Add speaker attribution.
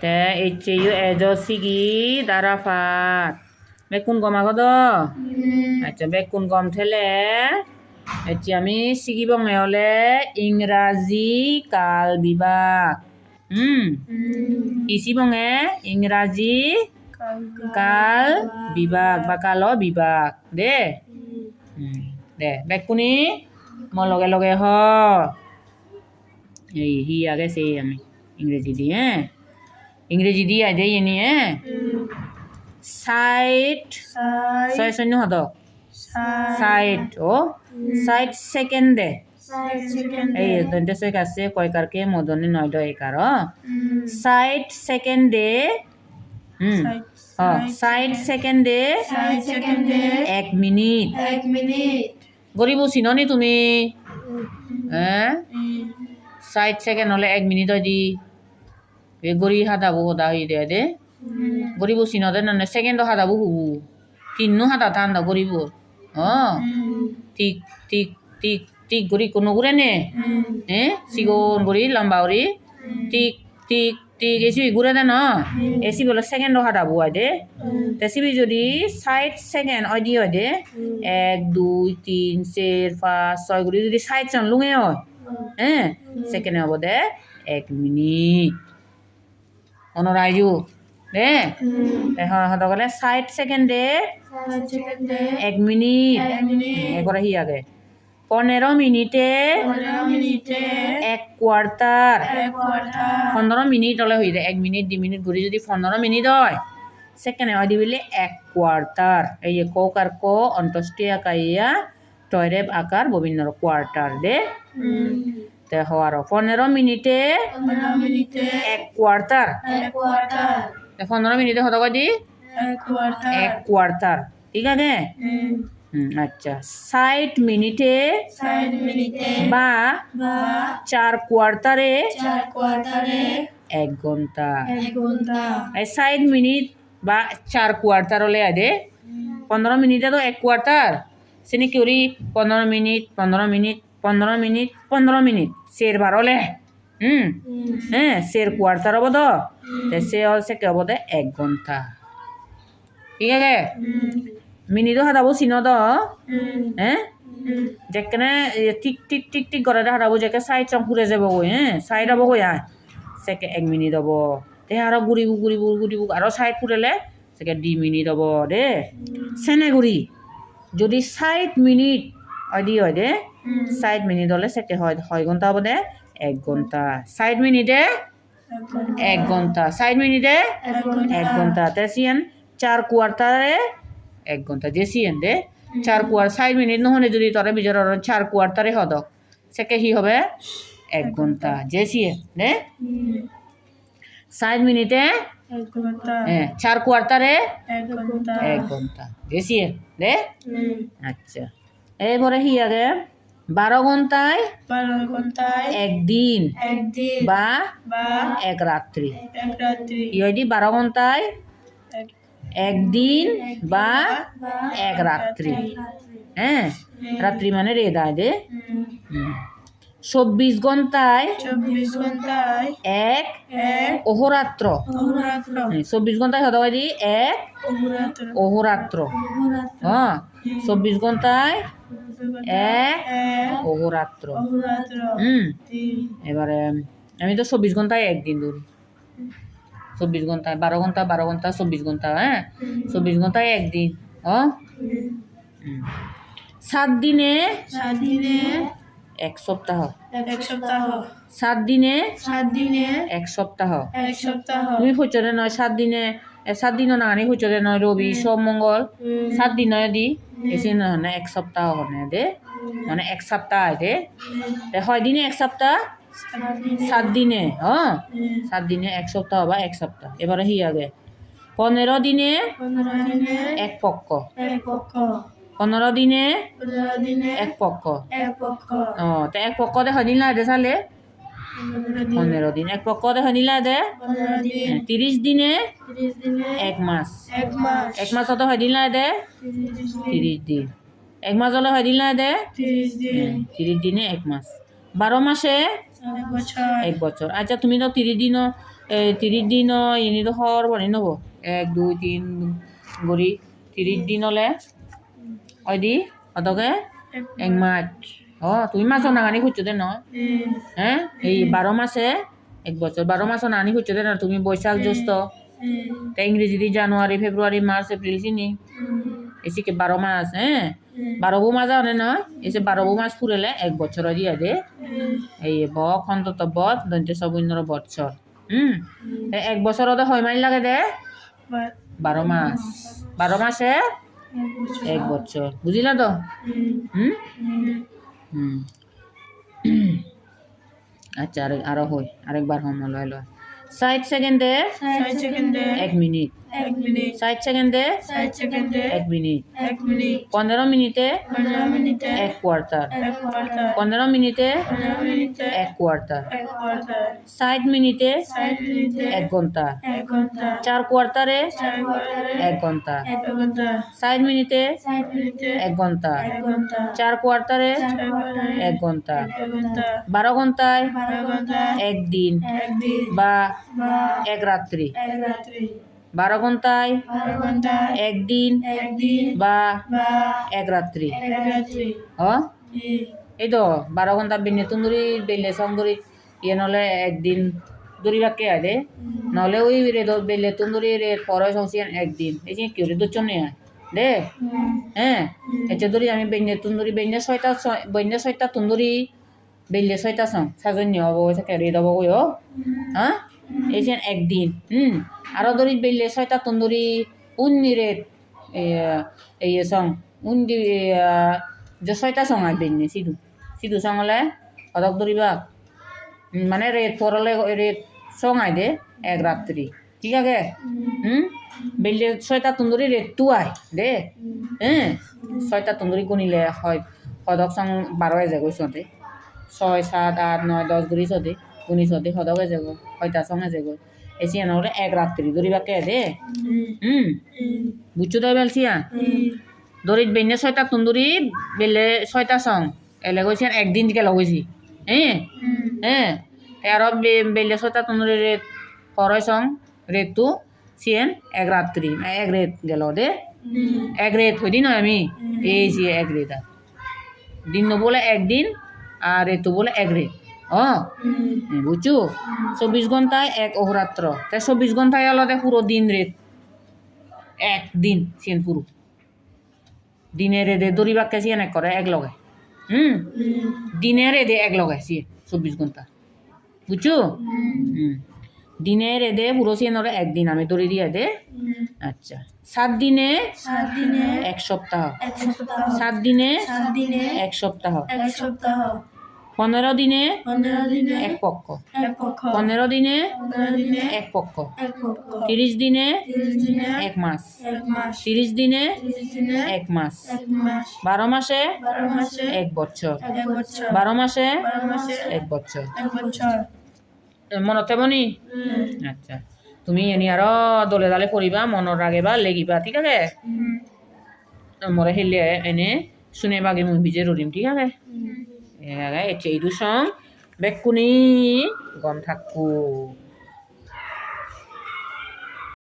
Speaker 1: তে এইচে you age সিগি দারাফাত। বেকুন গম আগদ আচ্ছা বেকুন গম থেলে এতিয়া আমি সিগি বঙে হলে ইংৰাজী কাল বিভাগ। হুম ইসি বঙে ইংৰাজী কাল বিভাগ বা কাল বিভাগ। দে। দে, বেকুনি মই লগে হ। আগে সেই আমি ইংরেজি দি হ্যাঁ ইংরেজি দি আই দেই এনি হ্যাঁ সাইট ছয় শূন্য হদ সাইট ও? সাইট সেকেন্ড। দে এই দন্তে সই কাছে কয় কারকে মদনে নয় দয় একার সাইট সেকেন্ড হুম সাইট সেকেন্ড। এক মিনিট।
Speaker 2: এক মিনিট।
Speaker 1: গরিব চিননি তুমি? হ্যাঁ ষাট সেকেন্ড হলে এক মিনিট হয় দি। এই গড়ি হাদাবো সদা হৈ দে দে। গরিব চিনতে নানে সেকেন্ড হাদাবো হুবু তিননো হাদা ঠান্ডা গরিব অ। ঠিক ঠিক ঠিক ঠিক গড়ি কোনো ঘুরে নে। হে চিকন গড়ি, লম্বা গড়ি। ঠিক ঠিক ঠিক, এসি ঘুরে দে ন। এসি বলে সেকেন্ড হাদাবো হয় দে। রেসিপি যদি ষাট সেকেন্ড হয় দি হয় দে। এক, দুই, তিন, চার, পাঁচ, ছয় করে যদি ষাট জন লুঙে হয় হ্যাঁ সেকেন্ডে হব দে এক মিনিট। মনত আইজু দে সিহঁতক ক'লে ষাট সেকেন্ডে
Speaker 2: সেকেন্ডে
Speaker 1: এক মিনিট। এগৰাকী আগে পনেরো মিনিটে। এক কোয়ার্টার পনেরো মিনিট হলে হয়ে যায়। এক মিনিট দুই মিনিট ঘুরে যদি পনেরো মিনিট হয় সেখানে হয় দিবিলে এক কোয়ার্টার এই যে কৌকার ক অন্তষ্টি আকাইয়া টয়রেব আকার ববিন্দর কোয়ার্টার দে। তে হওয়ার। পনেরো মিনিটে
Speaker 2: পনেরো মিনিটে
Speaker 1: এক কোয়ার্টার। পনেরো মিনিটে হতো দি
Speaker 2: এক কোয়ার্টার।
Speaker 1: ঠিক আছে? আচ্ছা। ষাট মিনিটে বা চার কোয়ার্টারে এক ঘণ্টা। ষাট মিনিট বা চার কোয়ার্টার হলে আদে পনেরো মিনিটে তো এক কোয়ার্টার। সেনি কিউরি পনেরো মিনিট পনেরো মিনিট পনেরো মিনিট পনেরো মিনিট। সের বার হলে। হুম হ্যাঁ সের কোয়ার্টার হব তো সে হল সে হব দে? এক ঘণ্টা ঠিক আছে? মিনিটও হাতাব চিন তো হ্যাঁ যেকেনে ঠিক ঠিক ঠিক ঠিক করে হাতাব যেকে চাইড চং ফুৰে যাবগৈ হে চাইড হ'বগৈ আহ চেকে এক মিনিট হ'ব। তে আৰু ঘূৰিব ঘূৰিব ঘূৰিব আৰু চাইড ফুৰিলে চেকে দুই মিনিট হ'ব দে। চেনেগুৰি যদি চাইড মিনিট হয় দি হয় দে চাইড মিনিট হ'লে চেকে হয় ছয় ঘণ্টা হ'ব দে এক ঘণ্টা চাইড মিনিটে এক ঘণ্টা চাইড মিনিটে
Speaker 2: এক ঘণ্টা
Speaker 1: এক ঘণ্টা তে সিয়ান চার কোয়ার্টারে এক ঘণ্টা যে সিয়ান দে চার কোয়ার ষাট মিনিট নহলে যদি তরে বিজর চার কোয়ার্টারে হদক সেকে হি হবে এক ঘণ্টা যে সিয়ে দে ষাট মিনিটে
Speaker 2: ঘণ্টা
Speaker 1: হ্যাঁ চার কোয়ার্টারে
Speaker 2: এক
Speaker 1: ঘণ্টা ঘণ্টা যে দে আচ্ছা এরপরে কি আগে? বারো ঘন্টায়
Speaker 2: বারো ঘন্টায়
Speaker 1: একদিন
Speaker 2: একদিন
Speaker 1: বা
Speaker 2: বা
Speaker 1: এক রাত্রি।
Speaker 2: এক রাত্রি।
Speaker 1: ইহদি বারো ঘন্টায়
Speaker 2: এক-
Speaker 1: একদিন বা এক রাত্রি। হ্যাঁ রাত্রি মানে রে দায় দে
Speaker 2: হুম।
Speaker 1: চব্বিশ ঘন্টায়
Speaker 2: চব্বিশ ঘন্টায়
Speaker 1: এক
Speaker 2: এক
Speaker 1: অহোরাত্র। চব্বিশ ঘন্টায় হতে পারি এক
Speaker 2: অহরাত্র।
Speaker 1: হ্যাঁ চব্বিশ ঘন্টায় এক
Speaker 2: এক
Speaker 1: অহরাত্র। হুম। এবারে আমি তো চব্বিশ ঘন্টায় একদিন ধরি। চব্বিশ ঘন্টায় বারো ঘণ্টা বারো ঘণ্টা চব্বিশ ঘণ্টা হ্যাঁ? চব্বিশ ঘন্টায় একদিন ও সাত দিনে
Speaker 2: সাত দিনে
Speaker 1: এক সপ্তাহ।
Speaker 2: এক সপ্তাহ।
Speaker 1: সাত দিনে?
Speaker 2: সাত দিনে।
Speaker 1: এক সপ্তাহ।
Speaker 2: এক সপ্তাহ।
Speaker 1: তুমি হইচরে নয় সাত দিনে সাত দিনও নাহানি হইচরে নয় রবি সোম মঙ্গল। সাত দিন দি। এসে না এক সপ্তাহ হনে দে। মানে এক সপ্তাহ দে। হয় দিনে এক সপ্তাহ?
Speaker 2: সাত দিনে।
Speaker 1: হ্যাঁ। সাত দিনে এক সপ্তাহ বা এক সপ্তাহ। এবারে হি আগে পনেরো দিনে
Speaker 2: পনেরো দিনে
Speaker 1: এক পক্ষ
Speaker 2: এক পক্ষ
Speaker 1: পনেরো দিনে এক পক্ষ।
Speaker 2: এক পক্ষ।
Speaker 1: ও তে এক পক্ষ দে হয় দিন দে চালে?
Speaker 2: পনেরো দিন।
Speaker 1: এক পক্ষ দে হয় দিন দে?
Speaker 2: পনেরো
Speaker 1: তিরিশ দিনে
Speaker 2: তিরিশ দিনে
Speaker 1: এক মাস।
Speaker 2: এক মাস।
Speaker 1: এক মাসতে হয় দিন দে?
Speaker 2: তিরিশ দিন।
Speaker 1: তিরিশ এক মাস হলে হয় দিন দে?
Speaker 2: তিরিশ দিনে।
Speaker 1: এক মাস। বারো মাসে
Speaker 2: এক বছর।
Speaker 1: আচ্ছা তুমি তো তিরিশ এই ত্ৰিছ দিন ইনিতো সৰ বনি নব। এক দুই তিন গৰি ত্ৰিছ দিনলে ওই দি অতকে এক মাস ও তুমি মাসও নাগানি খুঁজছো দে নয় হ্যাঁ এই বারো মাসে এক বছর বারো মাসও নানি খুঁজছো দে না তুমি বৈশাখ জ্যৈষ্ঠ তা ইংরেজি দি জানুয়ারি ফেব্রুয়ারি মার্চ এপ্রিল চিনি এসিকে বারো মাস হ্যাঁ বারো বউ মাস জানে না এসে বারো বউ মাস ফুরেলে এক বছর দিয়া দে এই ব খন্তত বধ দন্তে সবুন্নর বৎসর হুম তা এক বছরতে হয় মাইল লাগে দে বারো মাস বারো মাসে এক বছর। বুঝিলা তো? হুম? হুম। আচ্ছা আরেক আরও হই আরেকবার হম লয় লয় ষাট সেকেন্ডে। এক মিনিট। ষাট সেকেন্ডে? এক মিনিট। পনেরো মিনিটে? এক কোয়ার্টার।
Speaker 2: এক
Speaker 1: পনেরো মিনিটে? এক কোয়ার্টার।
Speaker 2: এক
Speaker 1: ষাট মিনিটে? এক
Speaker 2: ঘণ্টা।
Speaker 1: চার কোয়ার্টারে? এক
Speaker 2: ঘণ্টা।
Speaker 1: ষাট মিনিটে? এক
Speaker 2: ঘণ্টা।
Speaker 1: চার কোয়ার্টারে? এক
Speaker 2: ঘণ্টা।
Speaker 1: বারো ঘন্টায়? একদিন বা
Speaker 2: বা
Speaker 1: এক রাত্রি।
Speaker 2: এক রাত্রি।
Speaker 1: বারো ঘন্টায়? একদিন? বা এক রাত্রি? হ? এই তো বারো ঘণ্টা বেনে তুন্দুরি বেলে সঙ্গুরি ইয়ে নহলে একদিন। দূরিবাকে আদে নহলে ওই রে বেলে তুন্দুরি রে পরে সংসিয়ান একদিন। এই যে কেউ রে দুজন নেই দে। হ্যাঁ? এটা ধরি আমি বেঞ্জে তুন্দুরি বেঞ্জে ছয়টা ছয়- বেঞ্জে ছয়টা তুন্দুরি বেলে ছয়টা সং। সাজন্য হব থাকে রে দব গৈ হ্যাঁ? যে একদিন হুম? আরও ধরি বেলে ছয়টা তুন্দুরি উন্নি রে এই সং উন্দি যে ছয়টা সং আর বেঞ্জে সিধু। সিধু সং হলে সদক ধরিবা উম, মানে রেত পরলে রেত সং আই দে এক রাত্রি ঠিক আছে? হুম? বেলে ছয়টা তুন্দুরি রেত তু আই দে হ্যাঁ? ছয়টা তুন্দুরি গুণিলে হয় সদক সং বাৰ এজে গৈছতে ছয় সাত আঠ নয় দহ গুড়ি চদে গুণি চদে সদক এজে গৈ ছয়টা সং এজে গৈ এসিয়া নহলে এক রাত্রি ধরিবাকে দে হুম বুঝছ তাই বেলছিয়া দরিত বেনে ছয়টা তুন্দুরি বেলে ছয়টা সং এলে গৈছে একদিন দিকে লগৈছি হ্যাঁ হ্যাঁ আর বেলে ছয়টা তুন্দুরি রেত পরয় সং রেতু সিয়েন এক রাত্রি এক রেত গেল দে। এক রেত হই দিন আমি। এই যে এক রেত দিন বলে একদিন আর রেতু বলে এক রেত বুঝছ চব্বিশ ঘন্টায় এক অহরাত্র চব্বিশ ঘন্টায় আলাদা পুরো দিন রেত একদিন সিয়েন পুরো দিনে রেদে দড়িবাকে সিয়েন এক করে এক লগে হুম দিনে রেদে এক লগে সিয়ে চব্বিশ ঘণ্টা বুঝছ হুম দিনে রেদে পুরো সিয়েন ওরা একদিন আমি দড়ি দিয়ে দে। আচ্ছা সাত দিনে
Speaker 2: দিনে
Speaker 1: এক সপ্তাহ।
Speaker 2: এক
Speaker 1: সাত দিনে
Speaker 2: সাত দিনে
Speaker 1: এক সপ্তাহ।
Speaker 2: এক সপ্তাহ।
Speaker 1: পনেরো দিনে এক পক্ষ। পনেরো দিনে এক পক্ষ। তিরিশ দিনে এক মাস। তিরিশ দিনে এক মাস। বারো মাসে এক বছর। বারো মাসে এক বছর। মনতে মনি
Speaker 2: হুম।
Speaker 1: আচ্ছা। তুমি এনি আরও দলে দালে পড়িবা মনত রাখিবা লেগিবা ঠিক আছে। মরে হেলে এনে শুনে বাগে মুই বিজে রুদিম ঠিক আছে?
Speaker 2: হুম।
Speaker 1: এ এইটো চং বেকুনি গম থাকো